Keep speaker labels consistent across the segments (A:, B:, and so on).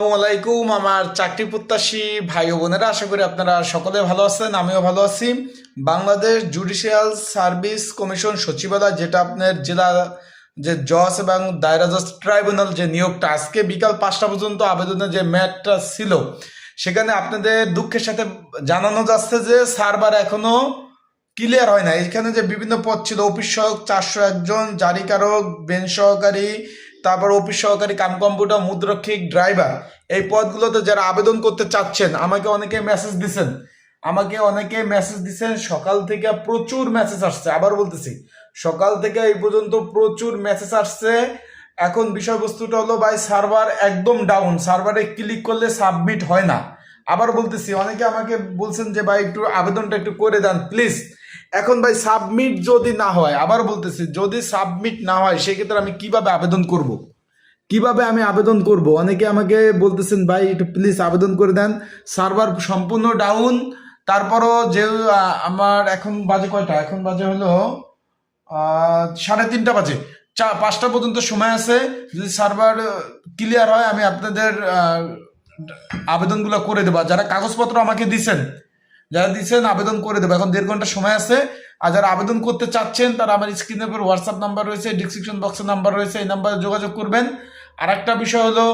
A: আলাইকুম, আমার চাকরি প্রত্যাশী ভাই ও বোনেরা, আশা করি আপনারা সকলে ভালো আছেন, আমিও ভালো আছি। বাংলাদেশ জুডিশিয়াল সার্ভিস কমিশন সচিবালয়, যেটা আপনার জেলা যে জজ এবং দায়রা জজ ট্রাইব্যুনাল যে নিয়োগটা, আজকে বিকাল পাঁচটা পর্যন্ত আবেদনের যে ম্যাটটা ছিল, সেখানে আপনাদের দুঃখের সাথে জানানো যাচ্ছে যে সার্ভার এখনও ক্লিয়ার হয় না এখানে যে বিভিন্ন পদ ছিল, অফিস সহক চারশো একজন, জারিকারক, বেঞ্চ সহকারী তারপর অফিস সহকারী কাম কম্পিউটার মুদ্রক্ষিক ড্রাইভার এই পদগুলোতে যারা আবেদন করতে চাচ্ছেন, আমাকে অনেকে মেসেজ দিছেন। আমাকে অনেকে মেসেজ দিছেন, সকাল থেকে প্রচুর মেসেজ আসছে। আবার বলতেছি, সকাল থেকে এই পর্যন্ত প্রচুর মেসেজ আসছে। এখন বিষয়বস্তুটা হলো ভাই সার্ভার একদম ডাউন সার্ভারে ক্লিক করলে সাবমিট হয় না। আবার বলতেছি, অনেকে আমাকে বলছেন যে ভাই, একটু আবেদনটা একটু করে দেন প্লিজ এখন ভাই সাবমিট যদি না হয়, আবার বলতেছি, যদি সাবমিট না হয়, সেক্ষেত্রে আমি কীভাবে আবেদন করব। কীভাবে আমি আবেদন করব? অনেকে আমাকে বলতেছেন, ভাই, একটু প্লিজ আবেদন করে দেন। সার্ভার সম্পূর্ণ ডাউন তারপরও যে আমার এখন বাজে কয়টা? এখন বাজে হলো সাড়ে তিনটা বাজে। চা, পাঁচটা পর্যন্ত সময় আছে। যদি সার্ভার ক্লিয়ার হয়, আমি আপনাদের আবেদনগুলো করে দেবো। যারা কাগজপত্র আমাকে দিছেন যারা দিচ্ছেন, আবেদন করে দেবো। এখন দেড় ঘণ্টা সময় আছে। আর যারা আবেদন করতে চাচ্ছেন, তারা আমার স্ক্রিনের উপর হোয়াটসঅ্যাপ নাম্বার রয়েছে ডিসক্রিপশন বক্সের নাম্বার রয়েছে, এই নাম্বারে যোগাযোগ করবেন। আর একটা বিষয় হলো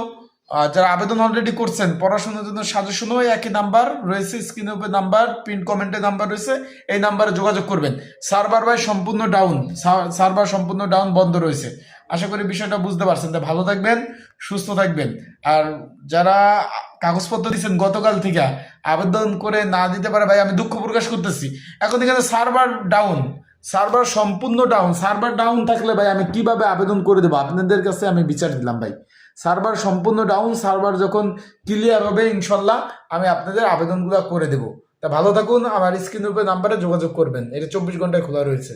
A: যারা আবেদন অলরেডি করছেন, পড়াশোনার জন্য সাজেশনও একই নাম্বার রয়েছে স্ক্রিনের উপর নাম্বার প্রিন্ট কমেন্টের নাম্বার রয়েছে, এই নাম্বারে যোগাযোগ করবেন। সার্ভার ভাই সম্পূর্ণ ডাউন সার্ভার সম্পূর্ণ ডাউন বন্ধ রয়েছে। আশা করি বিষয়টা বুঝতে পারছেন। তা ভালো থাকবেন, সুস্থ থাকবেন। আর যারা কাগজপত্র দিচ্ছেন গতকাল থেকে, আবেদন করে না দিতে পারে, ভাই, আমি দুঃখ প্রকাশ করতেছি। এখন এখানে সার্ভার ডাউন, সার্ভার সম্পূর্ণ ডাউন। সার্ভার ডাউন থাকলে, ভাই, আমি কীভাবে আবেদন করে দেবো? আপনাদের কাছে আমি বিচার দিলাম ভাই। সার্ভার সম্পূর্ণ ডাউন, সার্ভার যখন ক্লিয়ার হবে, ইনশাল্লাহ, আমি আপনাদের আবেদনগুলো করে দেবো। তা ভালো থাকুন, আমার স্ক্রিনের উপরে নাম্বারে যোগাযোগ করবেন। এটা চব্বিশ ঘন্টায় খোলা রয়েছে।